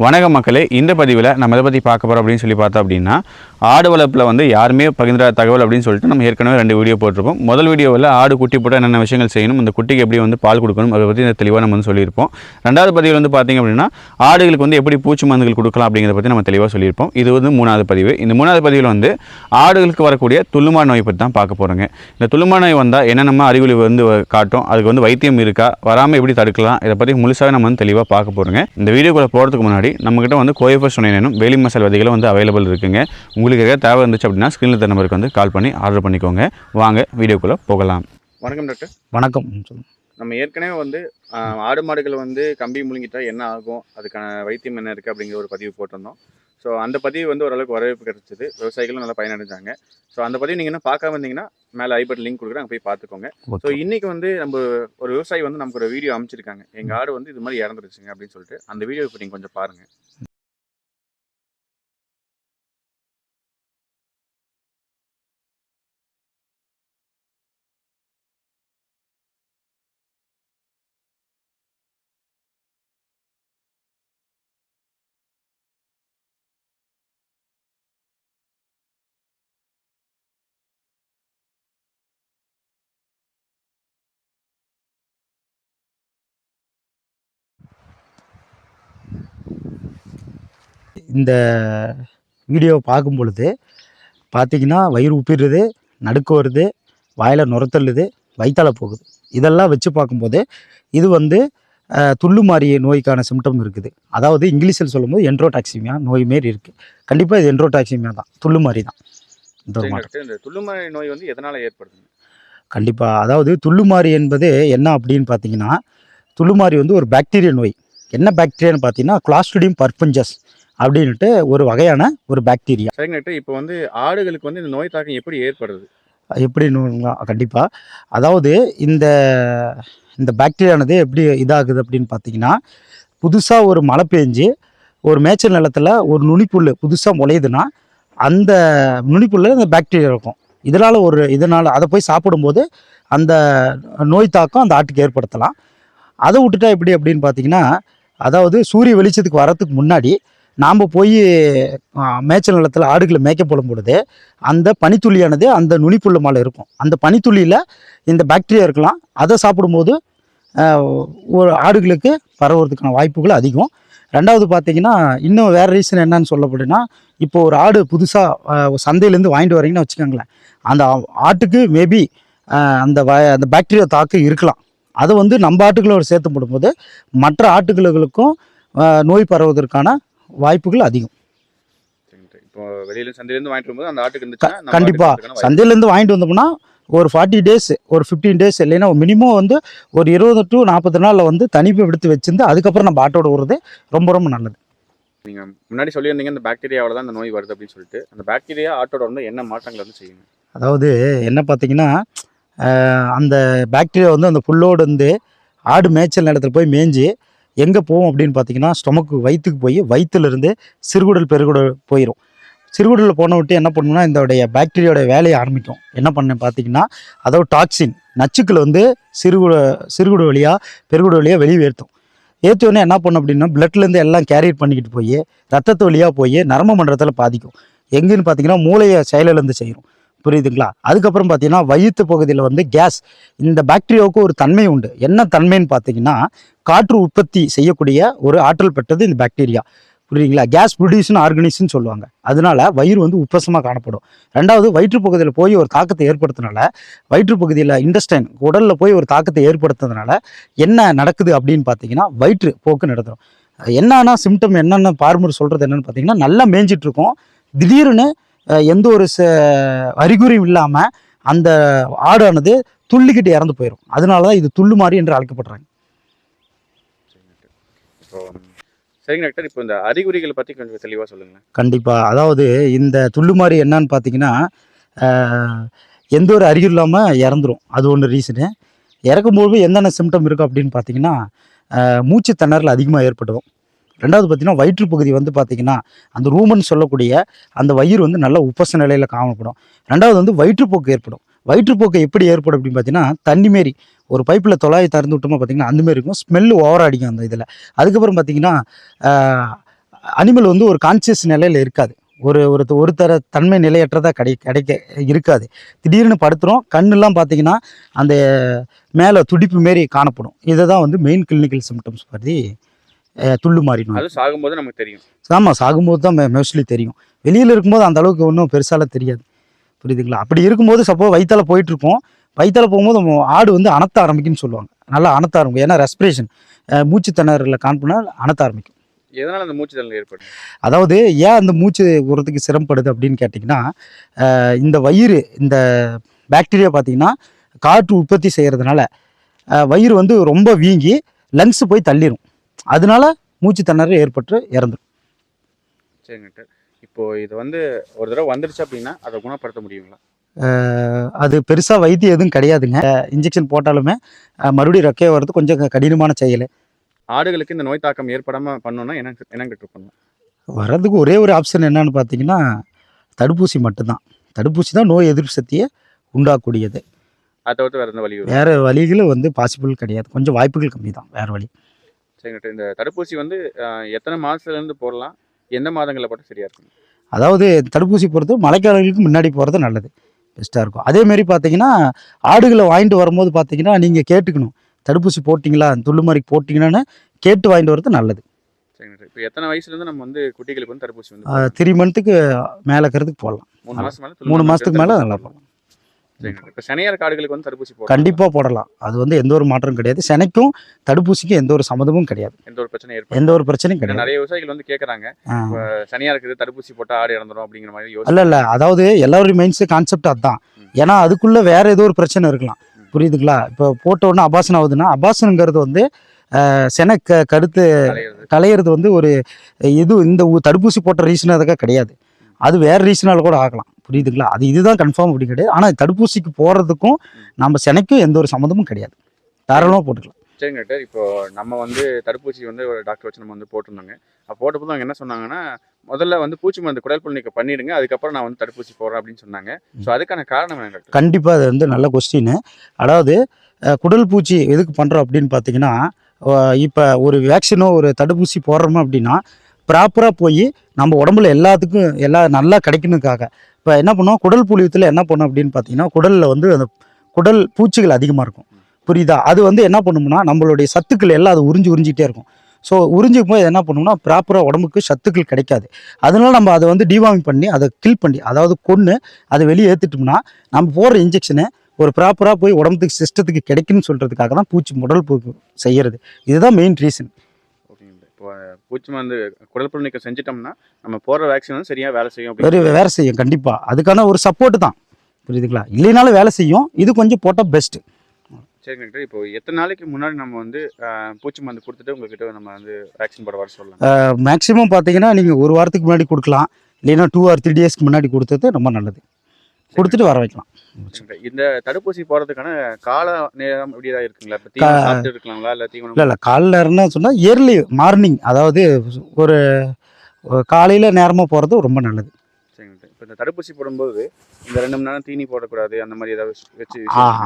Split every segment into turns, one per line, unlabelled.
வணக்கம் மக்களே இந்த பதிவில் நம்ம எதை பற்றி பார்க்க போகிறோம் அப்படின்னு சொல்லி பார்த்தோம் அப்படின்னா ஆடு வளர்ப்பில் வந்து யாருமே பகிர்ந்த தகவல் அப்படின்னு சொல்லிட்டு நம்ம ஏற்கனவே ரெண்டு வீடியோ போட்டிருப்போம். முதல் வீடியோவில் ஆடு குட்டி போட்டால் என்னென்ன விஷயங்கள் செய்யணும் இந்த குட்டிக்கு எப்படி வந்து பால் கொடுக்கணும் அதை பற்றி தெளிவாக நம்ம வந்து சொல்லியிருப்போம். ரெண்டாவது பதிவில் வந்து பார்த்திங்க அப்படின்னா ஆடுகளுக்கு வந்து எப்படி பூச்சி மருந்துகள் கொடுக்கலாம் அப்படிங்கிறத பற்றி நம்ம தெளிவாக சொல்லியிருப்போம். இது வந்து மூணாவது பதிவு. இந்த மூணாவது பதிவில் வந்து ஆடுகளுக்கு வரக்கூடிய துள்ளுமா நோய் பற்றி தான் பார்க்க போகிறோங்க இந்த துள்ளுமா நோய் வந்தால் என்னென்ன அறிகுறி வந்து காட்டும் அதுக்கு வந்து வைத்தியம் இருக்கா வராமல் எப்படி தடுக்கலாம் இதை பற்றி முழுசாக நம்ம வந்து தெளிவாக பார்க்க போகிறோங்க இந்த வீடியோக்குள்ளே போகிறதுக்கு முன்னாடி நம்மக்கிட்ட வந்து கோயஃபஸ் சொன்னேனும் வேலி மசால் விதைகளும் வந்து அவைலபிள் இருக்குங்க. உங்களுக்கு ஏதாவது தேவை இருந்துச்சு அப்படின்னா ஸ்க்ரீனில் தர நம்பருக்கு வந்து கால் பண்ணி ஆர்டர் பண்ணிக்கோங்க. வாங்க வீடியோக்குள்ளே போகலாம். வணக்கம் டாக்டர்
வணக்கம்.
நம்ம ஏற்கனவே வந்து ஆடு மாடுகள் வந்து கம்பி முழுங்கிட்டா என்ன ஆகும் அதுக்கான வைத்தியம் என்ன இருக்குது அப்படிங்கிற ஒரு பதிவு போட்டிருந்தோம். ஸோ அந்த பதிவு வந்து ஓரளவுக்கு வரவேற்பு கிடைச்சது. விவசாயிகளும் நல்லா பயனடைஞ்சாங்க. ஸோ அந்த பதிவு நீங்கள் இன்னும் பார்க்காம இருந்தீங்கன்னா மேலே ஐபட் லிங்க் கொடுக்குறேன் அங்கே போய் பார்த்துக்கோங்க. So
okay.
இன்னைக்கு வந்து நம்ம ஒரு விவசாயி வந்து நமக்கு ஒரு வீடியோ அமைச்சிருக்காங்க எங்கள் ஆடு வந்து இது மாதிரி இறந்துருச்சுங்க அப்படின்னு சொல்லிட்டு அந்த வீடியோ இப்போ நீங்கள் கொஞ்சம் பாருங்கள்
இந்த வீடியோவை பார்க்கும் பொழுது பார்த்தீங்கன்னா வயிறு உப்பிடுறது நடுக்க வருது வாயில் நுரத்தள்ளுது வயிற்றால போகுது. இதெல்லாம் வச்சு பார்க்கும்போது இது வந்து அஹ், துள்ளுமாறி நோய்க்கான சிம்டம் இருக்குது. அதாவது இங்கிலீஷில் சொல்லும்போது என்ட்ரோடாக்சிமியா நோய் மாரி இருக்குது கண்டிப்பாக இது என்ட்ரோடாக்சிமியா தான். துள்ளுமாறி தான். இந்த
துள்ளுமலை நோய் வந்து எதனால் ஏற்படுதுங்க?
கண்டிப்பாக அதாவது துள்ளுமாறி என்பது என்ன அப்படின்னு பார்த்தீங்கன்னா துள்ளுமாறி வந்து ஒரு பாக்டீரியா நோய். என்ன பாக்டீரியான்னு பார்த்தீங்கன்னா கிளாஸ்ட்ரிடியம் பர்பஞ்சஸ் அப்படின்ட்டு ஒரு வகையான ஒரு பாக்டீரியா
சரிங்க டாக்டர் இப்போ வந்து ஆடுகளுக்கு வந்து இந்த நோய் தாக்கம் எப்படி ஏற்படுது?
எப்படி கண்டிப்பாக அதாவது இந்த இந்த பாக்டீரியானது எப்படி இதாகுது அப்படின்னு பார்த்தீங்கன்னா புதுசாக ஒரு மழை பெஞ்சு ஒரு மேய்ச்சல் நிலத்தில் ஒரு நுனிப்புல் புதுசாக முளையுதுன்னா அந்த நுனிப்புல்ல அந்த பாக்டீரியா இருக்கும். இதனால் ஒரு இதனால் அதை போய் சாப்பிடும்போது அந்த நோய் தாக்கம் அந்த ஆட்டுக்கு ஏற்படுத்தலாம். அதை விட்டுட்டா எப்படி அப்படின்னு பார்த்தீங்கன்னா அதாவது சூரிய வெளிச்சத்துக்கு வரத்துக்கு முன்னாடி நாம் போய் மேய்ச்சல் நிலத்தில் ஆடுகளை மேய்க்க போடும் பொழுது அந்த பனித்துளியானது அந்த நுனிப்புள்ள மேலே இருக்கும். அந்த பனித்துளியில் இந்த பாக்டீரியா இருக்கலாம். அதை சாப்பிடும்போது ஒரு ஆடுகளுக்கு பரவுறதுக்கான வாய்ப்புகள் அதிகம். ரெண்டாவது பார்த்தீங்கன்னா இன்னும் வேறு ரீசன் என்னன்னு சொல்லப்படுன்னா இப்போ ஒரு ஆடு புதுசாக சந்தையிலேருந்து வாங்கிட்டு வரீங்கன்னு வச்சுக்கோங்களேன். அந்த ஆட்டுக்கு மேபி அந்த வ அந்த பாக்டீரியா தாக்கு இருக்கலாம். அதை வந்து நம்ம ஆட்டுகளோடு சேர்த்து போடும்போது மற்ற ஆட்டுகளுக்கும் நோய் பரவுவதற்கான வாய்ப்புகள் அதிகம்.
இப்போ வெளியில சந்தையிலேருந்து வாங்கிட்டு வரும்போது அந்த ஆட்டுக்கு இருந்துச்சுன்னா நம்ம
கண்டிப்பா.
ஆட்டுக்கு இருக்கிறதுக்கான வாய்ப்பு.
சந்தையிலேருந்து வாங்கிட்டு வந்தோம்னா ஒரு ஃபார்ட்டி டேஸ் ஒரு ஃபிஃப்டீன் டேஸ் இல்லைன்னா மினிமம் வந்து ஒரு இருபது டு நாற்பது நாளில் வந்து தனிப்பு எடுத்து வச்சிருந்து அதுக்கப்புறம் நம்ம ஆட்டோட விடுறது ரொம்ப ரொம்ப நல்லது.
நீங்க முன்னாடி சொல்லியிருந்தீங்க இந்த பாக்டீரியாவில் தான் இந்த நோய் வருது அப்படின்னு சொல்லிட்டு. அந்த பாக்டீரியா ஆட்டோட வந்து என்ன மாற்றங்கள் வந்து செய்யுங்க
அதாவது என்ன பார்த்தீங்கன்னா அந்த பாக்டீரியா வந்து அந்த புல்லோடு வந்து ஆடு மேய்ச்சல் நிலத்தில் போய் மேய்ஞ்சி எங்கே போகும் அப்படின்னு பார்த்தீங்கன்னா ஸ்டொமக்கு வயிற்றுக்கு போய் வயிற்றுலேருந்து சிறுகுடல் பெருகுடல் போயிடும் சிறுகுடலில் போன விட்டு என்ன பண்ணுன்னா இதோடைய பாக்டீரியாவோட வேலையை ஆரம்பிக்கும். என்ன பண்ண பார்த்தீங்கன்னா அதாவது டாக்ஸின் நச்சுக்கள் வந்து சிறுகுட சிறுகுடு வழியாக பெருகுட வழியாக வெளியேற்றும் ஏற்றோடனே என்ன பண்ணும் அப்படின்னா பிளட்லேருந்து எல்லாம் கேரியர் பண்ணிக்கிட்டு போய் ரத்தத்து வழியாக போய் நரம்பு மண்டலத்தில் பாதிக்கும். எங்கேன்னு பார்த்தீங்கன்னா மூளையை செயலிழந்து செய்யும். புரியுதுங்களா? அதுக்கப்புறம் பார்த்தீங்கன்னா வயிற்று பகுதியில் வந்து கேஸ் இந்த பாக்டீரியாவுக்கு ஒரு தன்மை உண்டு. என்ன தன்மைன்னு பார்த்தீங்கன்னா காற்று உற்பத்தி செய்யக்கூடிய ஒரு ஆற்றல் பெற்றது இந்த பாக்டீரியா புரியுதுங்களா? கேஸ் ப்ரொடியூஷன் ஆர்கனிசம்னு சொல்லுவாங்க. அதனால வயிறு வந்து உப்பசமாக காணப்படும். ரெண்டாவது வயிற்று பகுதியில் போய் ஒரு தாக்கத்தை ஏற்படுத்தினால வயிற்று பகுதியில் இண்டஸ்டைன் உடலில் போய் ஒரு தாக்கத்தை ஏற்படுத்துறதுனால என்ன நடக்குது அப்படின்னு பார்த்தீங்கன்னா வயிற்று போக்கு நடத்தும் என்னன்னா சிம்டம் என்னென்ன பார்மர் சொல்கிறது என்னென்னு பார்த்தீங்கன்னா நல்லா மேய்ஞ்சிட்டு திடீர்னு எந்த ஒரு ச அறிகுறியும் இல்லாமல் அந்த ஆடானது துள்ளிக்கிட்டு இறந்து போயிடும் அதனால தான் இது துள்ளு மாதிரி என்று அழைக்கப்படுறாங்க.
சரிங்க டாக்டர். இப்போ இந்த அறிகுறிகளை பத்தி கொஞ்சம் தெளிவா சொல்லுங்களேன்.
கண்டிப்பாக அதாவது இந்த துள்ளுமாறி என்னன்னு பார்த்தீங்கன்னா எந்த ஒரு அறிகுறி இல்லாமல் இறந்துரும். அது ஒன்று ரீசனு இறக்கும்போது என்னென்ன சிம்டம் இருக்கும் அப்படின்னு பார்த்தீங்கன்னா மூச்சு திணறல் அதிகமாக ஏற்படும் ரெண்டாவது பார்த்தீங்கன்னா வயிற்று பகுதி வந்து பார்த்தீங்கன்னா அந்த ரூமன் சொல்லக்கூடிய அந்த வயிறு வந்து நல்ல உப்பச நிலையில் காணப்படும். ரெண்டாவது வந்து வயிற்றுப்போக்கு ஏற்படும். வயிற்றுப்போக்கு எப்படி ஏற்படும் அப்படின்னு பார்த்தீங்கன்னா தண்ணி மாரி ஒரு பைப்பில் தொலாய் திறந்து விட்டோமா பார்த்தீங்கன்னா அந்தமாரி இருக்கும். ஸ்மெல்லு ஓவர் அடிக்கும் அந்த இதில். அதுக்கப்புறம் பார்த்தீங்கன்னா அனிமல் வந்து ஒரு கான்சியஸ் நிலையில் இருக்காது. ஒரு ஒரு ஒரு தர தன்மை நிலையற்றதாக கிடை கிடைக்க இருக்காது. திடீர்னு படுத்துகிறோம் கண்ணெல்லாம் பார்த்தீங்கன்னா அந்த மேலே துடிப்பு மாரி காணப்படும். இதை தான் வந்து மெயின் கிளினிக்கல் சிம்டம்ஸ் பற்றி துள்ளு மாறி நோய்
அது சாகும்போது நமக்கு தெரியும்.
ஆமாம் சாகும்போது தான் மோஸ்ட்லி தெரியும். வெளியில் இருக்கும்போது அந்த அளவுக்கு ஒன்றும் பெருசாலாம் தெரியாது. புரியுதுங்களா? அப்படி இருக்கும்போது சப்போஸ் வயிற்றால போயிட்டு இருக்கோம் வயிற்றால போகும்போது ஆடு வந்து அணத்த ஆரம்பிக்கும்னு சொல்லுவாங்க. நல்லா அணத்த ஆரம்பிக்கும். ஏன்னா ரெஸ்பிரேஷன் மூச்சு திணறல காண்புனா அணத்த ஆரம்பிக்கும்.
எதனால அந்த மூச்சு தள்ளல் ஏற்படும்?
அதாவது ஏன் அந்த மூச்சு விடுறதுக்கு சிரமப்படுது அப்படின்னு கேட்டிங்கன்னா இந்த வயிறு இந்த பாக்டீரியா பார்த்தீங்கன்னா காற்று உற்பத்தி செய்கிறதுனால வயிறு வந்து ரொம்ப வீங்கி லங்ஸ் போய் தள்ளிரும். அதனால மூச்சு திணறல் ஏற்பட்டு இறந்துரும்.
சரிங்க டாக்டர். இப்போ இது வந்து ஒரு தடவை வந்துருச்சு அப்படின்னா அதை குணப்படுத்த முடியுங்களா?
அது பெருசாக வைத்தியம் எதுவும் கிடையாதுங்க. இன்ஜெக்ஷன் போட்டாலுமே மறுபடியும் ரெக்கைய வர்றது கொஞ்சம் கடினமான செயல்.
ஆடுகளுக்கு இந்த நோய் தாக்கம் ஏற்படாம பண்ணணும்னா என்ன என்னங்க பண்ணணும்
வர்றதுக்கு ஒரே ஒரு ஆப்ஷன் என்னன்னு பார்த்தீங்கன்னா தடுப்பூசி மட்டும்தான். தடுப்பூசி தான் நோய் எதிர்ப்பு சக்தியை உண்டாக்கக்கூடியது
அதை தவிர்த்து வேற எந்த வழி
வேறு வழிகளும் வந்து பாசிபிள் கிடையாது. கொஞ்சம் வாய்ப்புகள் கம்மி தான் வேறு வழி.
சரிங்க இந்த தடுப்பூசி வந்து எத்தனை மாசத்துல இருந்து போடலாம்? எந்த மாதங்களில் போட்டால் சரியா இருக்கும்?
அதாவது தடுப்பூசி பொறுத்து மழைக்காலங்களுக்கு முன்னாடி போகிறது நல்லது. பெஸ்ட்டாக இருக்கும். அதேமாரி பார்த்தீங்கன்னா ஆடுகளை வாங்கிட்டு வரும்போது பார்த்தீங்கன்னா நீங்கள் கேட்டுக்கணும். தடுப்பூசி போட்டிங்களா? துள்ளு மாதிரி போட்டிங்களான்னு கேட்டு வாங்கிட்டு வரது நல்லது.
இப்போ எத்தனை வயசுல இருந்து நம்ம வந்து குட்டிகளுக்கு வந்து தடுப்பூசி வந்து
த்ரீ மந்த்துக்கு மேலே இருக்கிறதுக்கு போடலாம்.
மூணு
மாதத்துக்கு மேலே நல்லா போடலாம்.
இப்போ சனியார் காடுகளுக்கு வந்து தடுப்பூசி போடலாம்?
கண்டிப்பாக போடலாம். அது வந்து எந்த ஒரு மாற்றம் கிடையாது. செனைக்கும் தடுப்பூசிக்கும் எந்த ஒரு சம்மந்தமும் கிடையாது.
எந்த ஒரு பிரச்சனையும்
எந்த ஒரு பிரச்சனையும் கிடையாது.
நிறைய விவசாயிகள் வந்து கேட்குறாங்க
ஆ.
சனியா இருக்குது தடுப்பூசி போட்டா ஆடு இறந்துரும் அப்படிங்கிற மாதிரி
இல்ல இல்ல அதாவது எல்லாருடைய மைண்ட்ஸ் கான்செப்ட் அதுதான். ஏன்னா அதுக்குள்ள வேற ஏதோ ஒரு பிரச்சனை இருக்கலாம். புரியுதுங்களா? இப்போ போட்ட உடனே அபாசனம் ஆகுதுன்னா அபாசனங்கிறது வந்து சென க கருத்து
கலையிறது.
வந்து ஒரு இது இந்த தடுப்பூசி போட்ட ரீசன் அதுக்காக கிடையாது. அது வேற ரீசனால கூட ஆகலாம். புரியுதுங்களா? அது இதுதான் கன்ஃபார்ம் அப்படி கிடையாது. ஆனால் தடுப்பூசிக்கு போறதுக்கும் நம்ம செனைக்கும் எந்த ஒரு சம்மந்தமும் கிடையாது. தாராளமாக போட்டுக்கலாம்.
சரிங்க டாக்டர். இப்போ நம்ம வந்து தடுப்பூசி வந்து ஒரு டாக்டர் வச்சு நம்ம வந்து போட்டிருந்தாங்க. அப்போ போட்டப்போ அவங்க என்ன சொன்னாங்கன்னா முதல்ல வந்து பூச்சி மருந்து குடல் புள்ளிக்க பண்ணிடுங்க. அதுக்கப்புறம் நான் வந்து தடுப்பூசி போடுறேன் அப்படின்னு சொன்னாங்க. ஸோ அதுக்கான காரணம் என்ன
கண்டிப்பாக அது வந்து நல்ல கொஸ்டின் அதாவது குடல் பூச்சி எதுக்கு பண்ணுறோம் அப்படின்னு பார்த்தீங்கன்னா இப்போ ஒரு வேக்சினோ ஒரு தடுப்பூசி போடுறோமோ அப்படின்னா ப்ராப்பராக போய் நம்ம உடம்புல எல்லாத்துக்கும் எல்லா நல்லா கிடைக்கணுக்காக இப்போ என்ன பண்ணுவோம்? குடல் புழுவத்தில் என்ன பண்ணும் அப்படின்னு பார்த்தீங்கன்னா குடலில் வந்து அந்த குடல் பூச்சிகள் அதிகமாக இருக்கும். புரியுதா? அது வந்து என்ன பண்ணும்னா நம்மளுடைய சத்துக்கள் எல்லாம் அது உறிஞ்சி உறிஞ்சிக்கிட்டே இருக்கும். ஸோ உறிஞ்சிக்கும் போது என்ன பண்ணும்னா ப்ராப்பராக உடம்புக்கு சத்துக்கள் கிடைக்காது. அதனால நம்ம அதை வந்து டிவாமிங் பண்ணி அதை கில் பண்ணி அதாவது கொன்று அதை வெளியே ஏற்றுட்டோம்னா நம்ம போடுற இன்ஜெக்ஷனை ஒரு ப்ராப்பராக போய் உடம்புக்கு சிஸ்டத்துக்கு கிடைக்குன்னு சொல்கிறதுக்காக தான் பூச்சி முடல் பூ செய்கிறது இதுதான் மெயின் ரீசன்
பூச்சி மருந்து குடல் புள்ளிக்க செஞ்சிட்டோம்னா நம்ம போடுற வேக்சின் வந்து சரியா வேலை செய்யும்
வேலை செய்யும் கண்டிப்பாக அதுக்கான ஒரு சப்போர்ட் தான். புரியுதுங்களா? இல்லைனாலும் வேலை செய்யும். இது கொஞ்சம் போட்டால் பெஸ்ட்டு
சரிங்க டாக்டர் இப்போ எத்தனை நாளைக்கு முன்னாடி நம்ம வந்து பூச்சி மருந்து கொடுத்துட்டு உங்ககிட்ட நம்ம வந்து வேக்சின் போட வர சொல்லலாம்?
மேக்ஸிமம் பார்த்தீங்கன்னா நீங்கள் ஒரு வாரத்துக்கு முன்னாடி கொடுக்கலாம். இல்லைன்னா டூ ஆர் த்ரீ டேஸ்க்கு முன்னாடி கொடுத்தது ரொம்ப நல்லது. கொடுத்துட்டு வர வைக்கலாம்.
இந்த தடுப்பூசி போடுறதுக்கான கால நேரம் எப்படி ஏதாவது இருக்குங்களா? இருக்கலாங்களா? இல்லை தீவனம்
இல்லை இல்லை. காலைல சொன்னால் இயர்லி மார்னிங் அதாவது ஒரு காலையில் நேரமாக போகிறது ரொம்ப நல்லது.
இப்போ இந்த தடுப்பூசி போடும்போது இந்த ரெண்டு மணி நேரம் தீனி போடக்கூடாது அந்த மாதிரி ஏதாவது வச்சு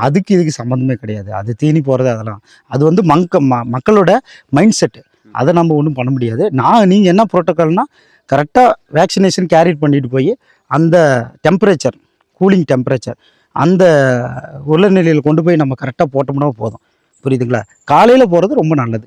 அதுக்கு இதுக்கு சம்மந்தமே கிடையாது. அது தீனி போகிறது அதெல்லாம். அது வந்து மங்க மக்களோட மைண்ட் செட்டு அதை நம்ம ஒன்றும் பண்ண முடியாது. நான் நீங்கள் என்ன ப்ரோட்டோக்கால்னால் கரெக்டாக வேக்சினேஷன் கேரி பண்ணிட்டு போய் அந்த டெம்பரேச்சர் கூலிங் டெம்பரேச்சர். அந்த உலர்நிலையில் கொண்டு போய் நம்ம கரெக்டாக போட்டோம்னா போதும். புரியுதுங்களா? காலையில் போகிறது ரொம்ப நல்லது.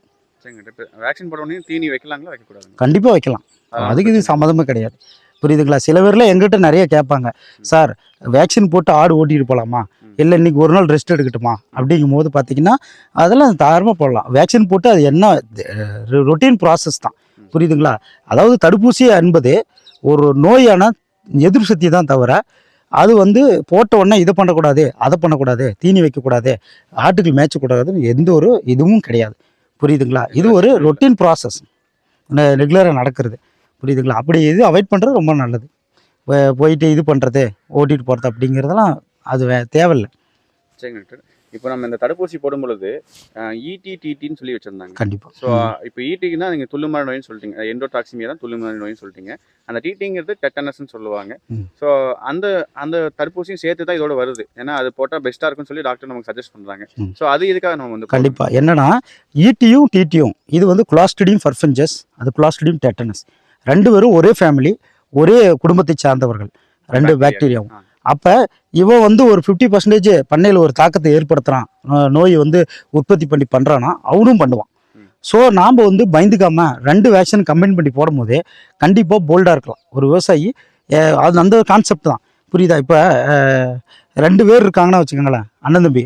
வேக்சின் தீனி வைக்கலாங்களா வைக்கக்கூடாது
கண்டிப்பாக வைக்கலாம். அதுக்கு இது சம்மந்தமே கிடையாது. புரியுதுங்களா? சில பேர்லாம் எங்கிட்ட நிறைய கேட்பாங்க. சார் வேக்சின் போட்டு ஆடு ஓட்டிட்டு போகலாமா. இல்லை இன்னைக்கு ஒரு நாள் ரெஸ்ட் எடுக்கட்டுமா? அப்படிங்கும் போது பார்த்தீங்கன்னா அதெல்லாம் தாராளமாக போடலாம். வேக்சின் போட்டு அது என்ன ரொட்டீன் ப்ராசஸ் தான். புரியுதுங்களா? அதாவது தடுப்பூசி என்பது ஒரு நோயான எதிர்ப்பு சக்தி தான் தவிர அது வந்து போட்ட உடனே இதை பண்ணக்கூடாது அதை பண்ணக்கூடாது தீனி வைக்கக்கூடாது ஆட்டுக்கு மேய்ச்சக்கூடாதுன்னு எந்த ஒரு இதுவும் கிடையாது. புரியுதுங்களா? இது ஒரு ரொட்டீன் ப்ராசஸ் ரெகுலராக நடக்கிறது. புரியுதுங்களா? அப்படி இது அவாய்ட் பண்ணுறது ரொம்ப நல்லது. போயிட்டு இது பண்ணுறது ஓட்டிகிட்டு போகிறது அப்படிங்கிறதெல்லாம் அது வே தேவையில்லை.
சரிங்க டாக்டர் இப்போ நம்ம இந்த தடுப்பூசி போடும் பொழுது இடி டிடின்னு சொல்லி வச்சிருந்தாங்க.
கண்டிப்பாக
ஸோ இப்போ ஈட்டிக்கு தான் நீங்கள் துள்ளுமாரி நோயின்னு சொல்லிட்டீங்க. எண்டோடாக்சிமியா தான் துள்ளுமாரி நோயின்னு சொல்லிட்டீங்க. அந்த டீட்டிங்கிறது டெட்டனஸ்ன்னு சொல்லுவாங்க. ஸோ அந்த அந்த தடுப்பூசியும் சேர்த்து தான் இதோட வருது. ஏன்னா அது போட்டால் பெஸ்ட்டாக இருக்கும்னு சொல்லி டாக்டர் நமக்கு சஜஸ்ட் பண்ணுறாங்க. ஸோ அது இதுக்காக நம்ம வந்து
கண்டிப்பாக என்னன்னா ஈட்டியும் டிடியும் இது வந்து குளாஸ்டிடியம் ஃபர்ஃபென்ஜஸ் அது குளாஸ்டிடியம் டெட்டனஸ் ரெண்டு பேரும் ஒரே ஃபேமிலி ஒரே குடும்பத்தை சார்ந்தவர்கள். ரெண்டு. பாக்டீரியாவும். அப்போ இவன் வந்து ஒரு ஃபிஃப்டி பர்சன்டேஜ் பண்ணையில் ஒரு தாக்கத்தை ஏற்படுத்துகிறான் நோயை வந்து உற்பத்தி பண்ணி பண்ணுறான்னா அவனும் பண்ணுவான். ஸோ நாம் வந்து பயந்துக்காமல் ரெண்டு வேக்சின் கம்பைன் பண்ணி போடும்போது கண்டிப்பாக போல்டாக இருக்கலாம். ஒரு விவசாயி அது அந்த கான்செப்ட் தான். புரியுதா? இப்போ ரெண்டு பேர் இருக்காங்கன்னா வச்சுக்கோங்களேன் அண்ணன் தம்பி.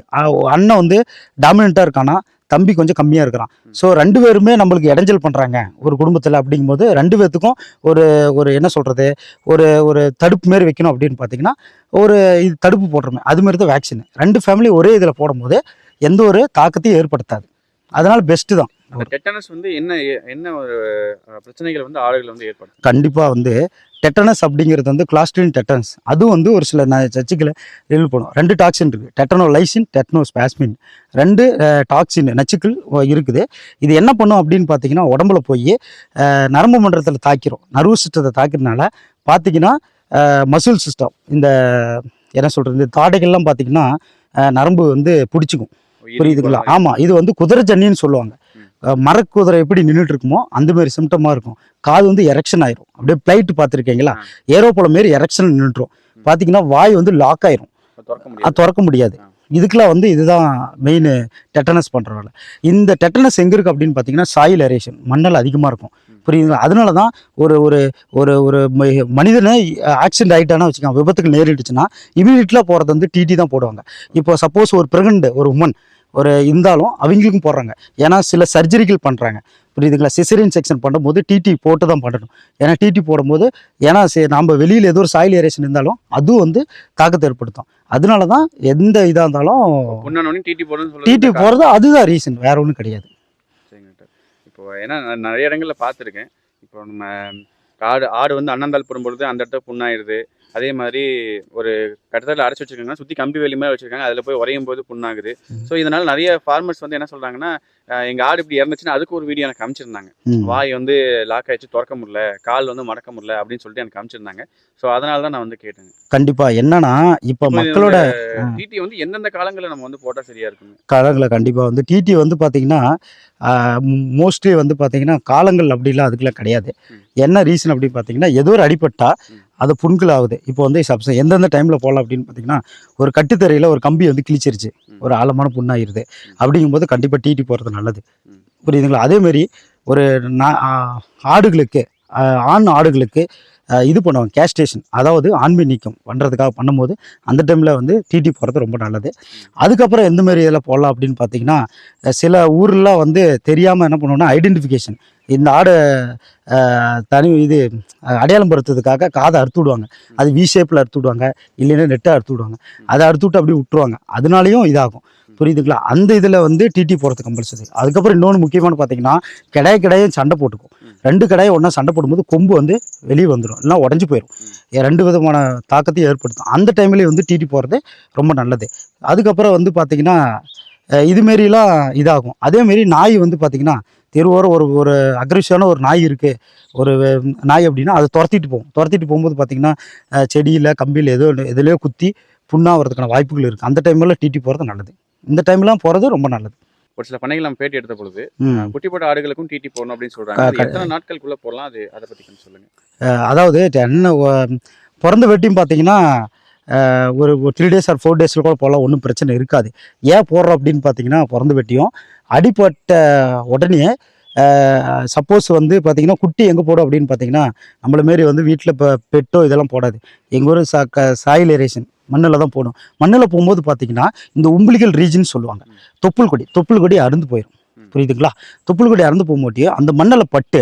அண்ணன் வந்து டாமினண்ட்டாக இருக்கானா தம்பி கொஞ்சம் கம்மியாக இருக்கிறான். ஸோ ரெண்டு பேருமே நம்மளுக்கு இடைஞ்சல் பண்ணுறாங்க ஒரு குடும்பத்தில் அப்படிங்கும்போது ரெண்டு பேர்த்துக்கும் ஒரு ஒரு என்ன சொல்கிறது ஒரு ஒரு தடுப்பு மாரி வைக்கணும் அப்படின்னு பார்த்தீங்கன்னா ஒரு இது தடுப்பு போடுறோமே அது மாதிரி தான் வேக்சின் ரெண்டு ஃபேமிலி ஒரே இதில் போடும்போது எந்த ஒரு தாக்கத்தையும் ஏற்படுத்தாது. அதனால் பெஸ்ட்டு தான்.
அந்த டெட்டனஸ் வந்து என்ன என்ன ஒரு பிரச்சனைகள் வந்து ஆடுகள் வந்து ஏற்படும்
கண்டிப்பாக வந்து டெட்டனஸ் அப்படிங்கிறது வந்து கிளாஸ்ட்ரின் டெட்டனஸ் அதுவும் வந்து ஒரு சில ந- சர்ச்சுக்களை ரிலீவ் பண்ணும். ரெண்டு டாக்ஸின் இருக்குது டெட்டனோ லைசின் டெட்டனோ ஸ்பாஸ்மின் ரெண்டு டாக்ஸின் நச்சுக்கள் இருக்குது. இது என்ன பண்ணும் அப்படின்னு பார்த்தீங்கன்னா உடம்புல போய் நரம்பு மண்டலத்தில் தாக்கிரும். நர்வு சிஸ்டத்தை தாக்கிறதுனால பார்த்தீங்கன்னா மசில் சிஸ்டம் இந்த என்ன சொல்கிறது இந்த தாடைகள்லாம் பார்த்தீங்கன்னா நரம்பு வந்து பிடிச்சிக்கும். புரியுதுங்களா? ஆமாம் இது வந்து குதிரை ஜன்னின்னு சொல்லுவாங்க. மரக்குதிரை எப்படி நின்றுட்டு இருக்குமோ அந்த மாதிரி சிம்டமாக இருக்கும். காது வந்து எரெக்ஷன் ஆயிரும். அப்படியே பிளைட் பார்த்துருக்கீங்களா?
ஆ.
ஏரோப்போல மாரி எரெக்ஷன் நின்றுடும். பார்த்தீங்கன்னா வாய் வந்து லாக் ஆயிரும். அது திறக்க முடியாது.
ஆ.
இதுக்கெல்லாம் வந்து இதுதான் மெயின் டெட்டனஸ் பண்ணுற வேலை. இந்த டெட்டனஸ் எங்கே இருக்குது அப்படின்னு பார்த்தீங்கன்னா சாயில் எரேஷன் மண்ணல் அதிகமாக இருக்கும். புரியுதுங்களா? அதனால தான் ஒரு ஒரு ஒரு ஒரு மனிதனை ஆக்சிடென்ட் ஆகிட்டானா வச்சுக்கோங்க விபத்துக்கு நேரிட்டுச்சுன்னா இமீடியட்லாம் போகிறது வந்து டிடி தான் போடுவாங்க. இப்போ சப்போஸ் ஒரு பிரெக்னென்ட் ஒரு உமன் ஒரு இருந்தாலும் அவங்களுக்கும் போடுறாங்க. ஏன்னா சில சர்ஜரிகள் பண்ணுறாங்க புரியுதுங்களா சிசரியன் செக்ஷன் பண்ணும்போது டிடி போட்டு தான் பண்ணணும். ஏன்னா டிடி போடும்போது ஏன்னா நம்ம வெளியில் ஏதோ ஒரு சாயில் ஏரேஷன் இருந்தாலும் அதுவும் வந்து தாக்கத்தை ஏற்படுத்தும். அதனால தான் எந்த இதாக இருந்தாலும்
டிடி சொல்லுறது
டிடி போகிறது அதுதான் ரீசன் வேற ஒன்றும் கிடையாது.
இப்போ ஏன்னா நிறைய இடங்கள்ல பார்த்துருக்கேன். இப்போ நம்ம ஆடு ஆடு வந்து அண்ணந்தாள் போடும்பொழுது அந்த இடத்துல புண்ணாயிருது அதே மாதிரி ஒரு கட்டத்தில் அடைச்சி வச்சிருக்காங்க சுற்றி கம்பி வேலி மாதிரி வச்சிருக்காங்க அதில் போய் உரையும் போது புண்ணாகுது. ஸோ இதனால நிறைய ஃபார்மர்ஸ் வந்து என்ன சொல்றாங்கன்னா அஹ், எங்க ஆடு இப்படி இறந்துச்சுன்னா அதுக்கு ஒரு வீடியோ எனக்கு காமிச்சிருந்தாங்க
ம்.
வாய் வந்து லாக் ஆயிடுச்சு திறக்க முடியல கால் வந்து மடக்க முடியல அப்படின்னு சொல்லிட்டு எனக்கு காமிச்சிருந்தாங்க ஸோ அதனால தான் நான் வந்து கேட்டேங்க
கண்டிப்பா என்னன்னா இப்போ மக்களோட
டிடி வந்து எந்தெந்த காலங்களில் நம்ம வந்து போட்டால் சரியா இருக்குங்க
காலங்களை கண்டிப்பாக வந்து டிடி வந்து பார்த்தீங்கன்னா மோஸ்ட்லி வந்து பார்த்தீங்கன்னா காலங்கள் அப்படிலாம் அதுக்கெல்லாம் கிடையாது. என்ன ரீசன் அப்படின்னு பார்த்தீங்கன்னா ஏதோ ஒரு அடிபட்டா
ம்.
அது புண்கள் ஆகுது இப்போ வந்து சப்ஸ் எந்தெந்த டைமில் போகலாம் அப்படின்னு பார்த்தீங்கன்னா ஒரு கட்டுத்தரையில் ஒரு கம்பி வந்து கிழிச்சிருச்சு. ஒரு ஆழமான புண்ணாயிருது. அப்படிங்கும்போது கண்டிப்பாக டிடி போகிறது நல்லது. புரியுதுங்களா? அதேமாரி ஒரு ஆடுகளுக்கு ஆண் ஆடுகளுக்கு இது பண்ணுவாங்க கேஸ்டேஷன் அதாவது ஆண்மை நீக்கம் பண்ணுறதுக்காக பண்ணும்போது அந்த டைமில் வந்து டிடி போகிறது ரொம்ப நல்லது. அதுக்கப்புறம் எந்த மாதிரி இதில் போடலாம் அப்படின்னு பார்த்தீங்கன்னா சில ஊர்லாம் வந்து தெரியாமல் என்ன பண்ணுவோம்னா ஐடென்டிஃபிகேஷன் இந்த ஆடை தனி இது அடையாளம் படுத்துறதுக்காக காதை அறுத்து விடுவாங்க. அது வி ஷேப்பில் அறுத்து விடுவாங்க இல்லைன்னா நெட்டை அறுத்து விடுவாங்க. அதை அறுத்து விட்டு அப்படியே விட்டுருவாங்க. அதனாலையும் இதாகும். புரியுதுங்களா? அந்த இதில் வந்து டிடி போகிறது கம்பல்சரி அதுக்கப்புறம் இன்னொன்று முக்கியமான பார்த்தீங்கன்னா கிடாய கிடாயும் சண்டை போட்டுக்கும். ரெண்டு கிடாயை ஒன்றா சண்டை போடும்போது கொம்பு வந்து வெளியே வந்துடும் இல்லைன்னா உடஞ்சி போயிடும் ரெண்டு விதமான தாக்கத்தையும் ஏற்படுத்தும். அந்த டைம்லேயே வந்து டிடி போகிறது ரொம்ப நல்லது. அதுக்கப்புறம் வந்து பார்த்தீங்கன்னா இதுமாரிலாம் இதாகும். அதேமாரி நாய் வந்து பார்த்தீங்கன்னா தெருவோரம் ஒரு ஒரு அக்ரெசிவான ஒரு நாய் இருக்குது ஒரு நாய் அப்படின்னா அதை துரத்திட்டு போகும். துரத்திட்டு போகும்போது பார்த்தீங்கன்னா செடியில் கம்பியில் ஏதோ எதுலையோ குத்தி புண்ணாகிறதுக்கான வாய்ப்புகள் இருக்குது அந்த டைமில் டிடி போகிறது நல்லது. இந்த டைம்லாம் போகிறது ரொம்ப நல்லது.
ஒரு சில பண்ணைகள் நம்ம பேட்டி எடுத்த பொழுது. குட்டி போட்ட ஆடுகளுக்கும் டிடி போடணும் அப்படின்னு சொல்றாங்க.
க-
அது
க-
எத்தனை நாட்களுக்குள்ள போடலாம்? அது அதை பத்தி கொஞ்சம் சொல்லுங்க.
அஹ் அதாவது என்ன பிறந்த வெட்டியும் பார்த்தீங்கன்னா ஒரு த்ரீ டேஸ் ஆர் ஃபோர் டேஸில் கூட போகலாம் ஒன்றும் பிரச்சனை இருக்காது. ஏன் போடுறோம் அப்படின்னு பார்த்தீங்கன்னா பிறந்த வெட்டியும் அடிப்பட்ட உடனே சப்போஸ் வந்து பார்த்தீங்கன்னா குட்டி எங்கே போடும் அப்படின்னு பார்த்தீங்கன்னா நம்மள மாரி வந்து வீட்டில் இப்போ பெட்டோ இதெல்லாம் போடாது. எங்கள் ஊர் சா க சாயில் ஏரேஷன் மண்ணில் தான் போடும் மண்ணில் போகும்போது பார்த்தீங்கன்னா இந்த உம்பிளிகள் ரீஜன் சொல்லுவாங்க. தொப்புள் கொடி தொப்புள் கொடி அறுந்து போயிடும். புரியுதுங்களா? தொப்புள் கொடி அறுந்து போகும்போது அந்த மண்ணில் பட்டு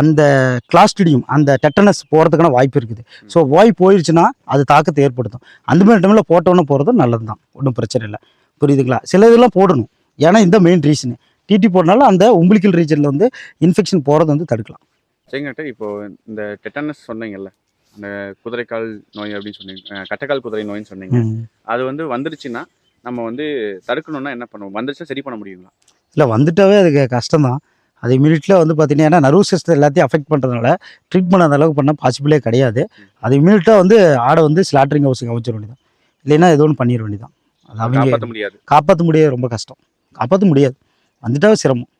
அந்த கிளாஸ்டிடியம் அந்த டெட்டனஸ் போகிறதுக்கான வாய்ப்பு இருக்குது. ஸோ வாய் போயிடுச்சுன்னா அது தாக்கத்தை ஏற்படுத்தும். அந்த மாதிரி டைமில் போட்டோன்னே போகிறது நல்லது தான் ஒன்றும் பிரச்சனை இல்லை. புரியுதுங்களா? சில இதெல்லாம் போடணும். ஏன்னா இந்த மெயின் ரீசனு டிடி போடனால அந்த உம்பிளிக்கல் ரீஜனில் வந்து இன்ஃபெக்ஷன் போகிறத வந்து தடுக்கலாம்.
சரிங்கட்ட இப்போ இந்த டெட்டனஸ் சொன்னீங்கல்ல அந்த குதிரைக்கால் நோய் அப்படின்னு சொன்னீங்க கட்டைக்கால் குதிரை நோய்னு சொன்னீங்க. அது வந்து வந்துருச்சுன்னா நம்ம வந்து தடுக்கணும்னா என்ன பண்ணுவோம்? வந்துருச்சா சரி பண்ண முடியுங்களா?
இல்லை வந்துட்டாவே அதுக்கு கஷ்டம் தான் அது இமீடியட்ல வந்து பார்த்தீங்கன்னா ஏன்னா நர்வ் சிஸ்டம் எல்லாத்தையும் அஃபெக்ட் பண்ணுறதுனால ட்ரீட்மெண்ட் அந்த அளவுக்கு பண்ண பாசிபிளே கிடையாது. அது இமீடியட்டாக வந்து ஆடை வந்து ஸ்லாட்டரிங் ஹவுஸுக்கு அமைச்சிட வேண்டியதான் இல்லைன்னா ஏதோ ஒன்று பண்ணிட வேண்டியதான் அது அவங்க
முடியாது.
காப்பாற்ற முடியாது ரொம்ப கஷ்டம். காப்பாற்ற முடியாது. வந்துட்டாவே சிரமம்.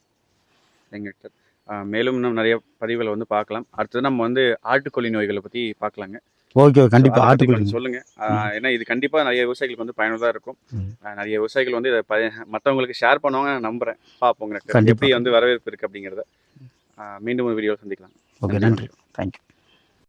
ஆஹ் மேலும் இன்னும் நிறைய பதிவுகளை வந்து பார்க்கலாம். அடுத்தது நம்ம வந்து ஆட்டுக்கொல்லி நோய்களை பற்றி பார்க்கலாங்க.
ஓகே கண்டிப்பாக
பத்தி கொஞ்சம் சொல்லுங்க. ஏன்னா இது கண்டிப்பா நிறைய விவசாயிகளுக்கு வந்து பயனுள்ளதா இருக்கும். நிறைய விவசாயிகள் வந்து இதை மற்றவங்களுக்கு ஷேர் பண்ணுவாங்க நான் நம்புறேன். பார்ப்போங்க. எப்படி வந்து வரவேற்பு இருக்கு அப்படிங்கிறத. மீண்டும் ஒரு வீடியோ சந்திக்கலாம்.
ஓகே நன்றி. தேங்க்யூ